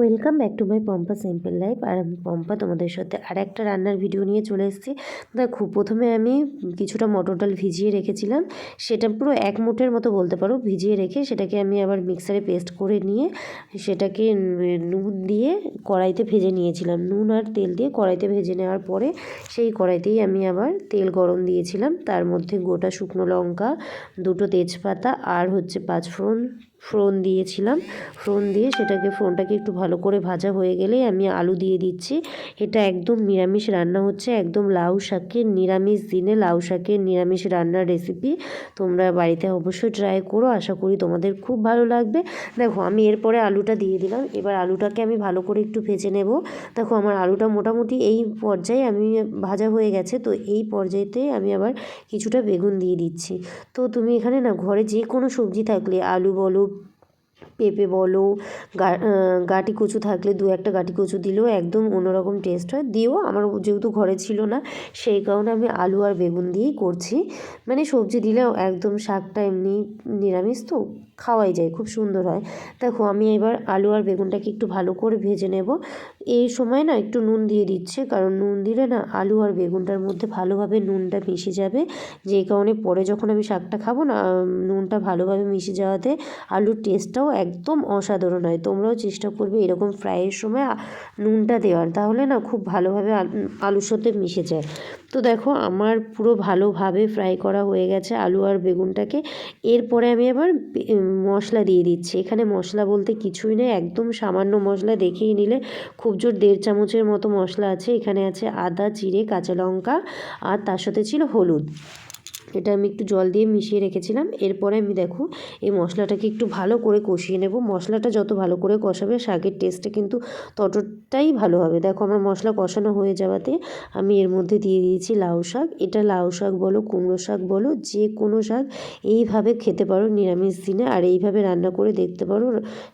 Welcome back to my Pampa simple life. আর আমি পম্পা, তোমাদের সাথে আর একটা রান্নার ভিডিও নিয়ে চলে এসেছি। দেখো প্রথমে আমি কিছুটা মটর ডাল ভিজিয়ে রেখেছিলাম। সেটা পুরো এক মুঠের মতো বলতে পারো, ভিজিয়ে রেখে সেটাকে আমি আবার মিক্সারে পেস্ট করে নিয়ে সেটাকে নুন দিয়ে কড়াইতে ভেজে নিয়েছিলাম। নুন আর তেল দিয়ে কড়াইতে ভেজে নেওয়ার পরে সেই কড়াইতেই আমি আবার তেল গরম দিয়েছিলাম। তার মধ্যে গোটা শুকনো লঙ্কা, দুটো তেজপাতা আর হচ্ছে পাঁচফোড়ন ফোড়ন দিয়েছিলাম। ফোড়ন দিয়ে সেটাকে ফোড়নটাকে একটু ভালো করে ভাজা হয়ে গেলেই আমি আলু দিয়ে দিচ্ছি। এটা একদম নিরামিষ রান্না হচ্ছে, একদম লাউ শাকের নিরামিষ দিনে লাউ শাকের নিরামিষ রান্নার রেসিপি তোমরা বাড়িতে অবশ্যই ট্রাই করো, আশা করি তোমাদের খুব ভালো লাগবে। দেখো, আমি এরপরে আলুটা দিয়ে দিলাম। এবার আলুটাকে আমি ভালো করে একটু ভেজে নেব। দেখো, আমার আলুটা মোটামুটি এই পর্যায়ে আমি ভাজা হয়ে গেছে, তো এই পর্যায়েতে আমি আবার কিছুটা বেগুন দিয়ে দিচ্ছি। তো তুমি এখানে না, ঘরে যে কোনো সবজি থাকলে আলু বলো পেঁপে বলো, গা গাঁটি কচু থাকলে দু একটা গাঁটি কচু দিলেও একদম অন্যরকম টেস্ট হয়। দিয়েও আমার যেহেতু ঘরে ছিল না, সেই কারণে আমি আলু আর বেগুন দিয়েই করছি। মানে সবজি দিলেও একদম শাকটা এমনি নিরামিষ তো, খাওয়াই যায়, খুব সুন্দর হয়। দেখো, আমি এবার আলু আর বেগুনটাকে একটু ভালো করে ভেজে নেব। এই সময় না একটু নুন দিয়ে দিচ্ছে, কারণ নুন দিলে না আলু আর বেগুনটার মধ্যে ভালোভাবে নুনটা মিশে যাবে। যেই কারণে পরে যখন আমি শাকটা খাব না নুনটা ভালোভাবে মিশে যাওয়াতে আলুর টেস্টটাও একদম অসাধারণ হয়। তোমরাও চেষ্টা করবে এরকম ফ্রাইয়ের সময় নুনটা দেওয়ার। তাহলে না খুব ভালোভাবে আলুর সাথে মিশে যায়। তো দেখো, আমার পুরো ভালোভাবে ফ্রাই করা হয়ে গেছে আলু আর বেগুনটাকে। এরপরে আমি আবার মশলা দিয়ে দিচ্ছি। এখানে মশলা বলতে কিছুই নেই, একদম সামান্য মশলা দেখেই নিলে খুব জোর দেড় চামচের মতো মশলা আছে। এখানে আছে আদা, জিরে, কাঁচা লঙ্কা আর তার সাথে ছিল হলুদ। এটা আমি একটু জল দিয়ে মিশিয়ে রেখেছিলাম। এরপরে আমি দেখো, এই মশলাটাকে একটু ভালো করে কষিয়ে নেব। মশলাটা যত ভালো করে কষাবে, শাকের টেস্টটা কিন্তু ততটাই ভালো হবে। দেখো, আমার মশলা কষানো হয়ে যাওয়াতে আমি এর মধ্যে দিয়ে দিয়েছি লাউ শাক। এটা লাউ শাক বলো, কুমড়ো শাক বলো, যে কোনো শাক এইভাবে খেতে পারো নিরামিষ দিনে। আর এইভাবে রান্না করে দেখতে পারো,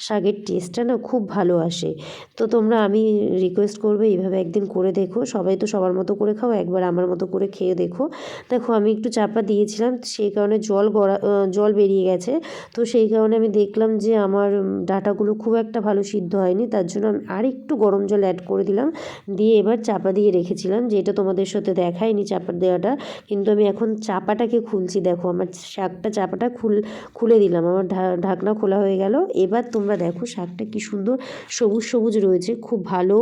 শাকের টেস্টটা না খুব ভালো আসে। তো তোমরা আমি রিকোয়েস্ট করবে, এইভাবে একদিন করে দেখো। সবাই তো সবার মতো করে খাও, একবার আমার মতো করে খেয়ে দেখো। দেখো, আমি একটু চাপা দিয়েছিলাম, সেই কারণে জল গড়া জল বেরিয়ে গেছে। তো সেই কারণে আমি দেখলাম যে আমার ডাটাগুলো খুব একটা ভালো সিদ্ধ হয়নি, তার জন্য আমি আর একটু গরম জল অ্যাড করে দিলাম, দিয়ে এবার চাপা দিয়ে রেখেছিলাম যেটা তোমাদের সাথে দেখায়নি চাপা দেওয়াটা, কিন্তু আমি এখন চাপাটাকে খুলছি, দেখো আমার শাকটা, চাপাটা খুল, খুলে দিলাম, আমার ঢাকনা খোলা হয়ে গেল, এবার তোমরা দেখো শাকটা কি সুন্দর সবুজ সবুজ রয়েছে, খুব ভালো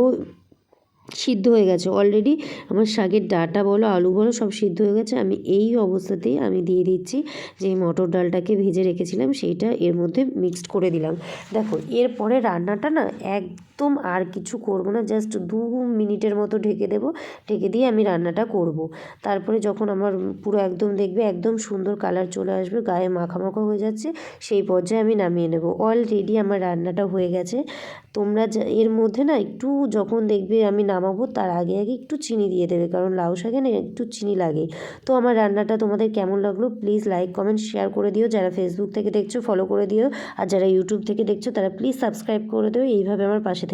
সিদ্ধ হয়ে গেছে। অলরেডি আমার শাকের ডাটা বলো, আলু বলো, সব সিদ্ধ হয়ে গেছে। আমি এই অবস্থাতেই আমি দিয়ে দিচ্ছি যে মটর ডালটাকে ভেজে রেখেছিলাম, সেইটা এর মধ্যে মিক্সড করে দিলাম। দেখো, এরপরে রান্নাটা না একদম আর কিছু করব না জাস্ট দু মিনিটের মতো ঢেকে দেবো। ঢেকে দিয়ে আমি রান্নাটা করব। তারপরে যখন আমার পুরো একদম দেখবে, একদম সুন্দর কালার চলে আসবে, গায়ে মাখা মাখা হয়ে যাচ্ছে, সেই পর্যায়ে আমি নামিয়ে নেব। অলরেডি আমার রান্নাটা হয়ে গেছে। তোমরা এর মধ্যে না একটু যখন দেখবে আমি নামাবো তার আগে আগে একটু চিনি দিয়ে দেবে, কারণ লাউ শাকে না একটু চিনি লাগে। তো আমার রান্নাটা তোমাদের কেমন লাগল প্লিজ লাইক কমেন্ট শেয়ার করে দিও। যারা ফেসবুক থেকে দেখছ ফলো করে দিও। আর যারা ইউটিউব থেকে দেখছ, তারা প্লিজ সাবস্ক্রাইব করে দিও। এইভাবে আমার পাশে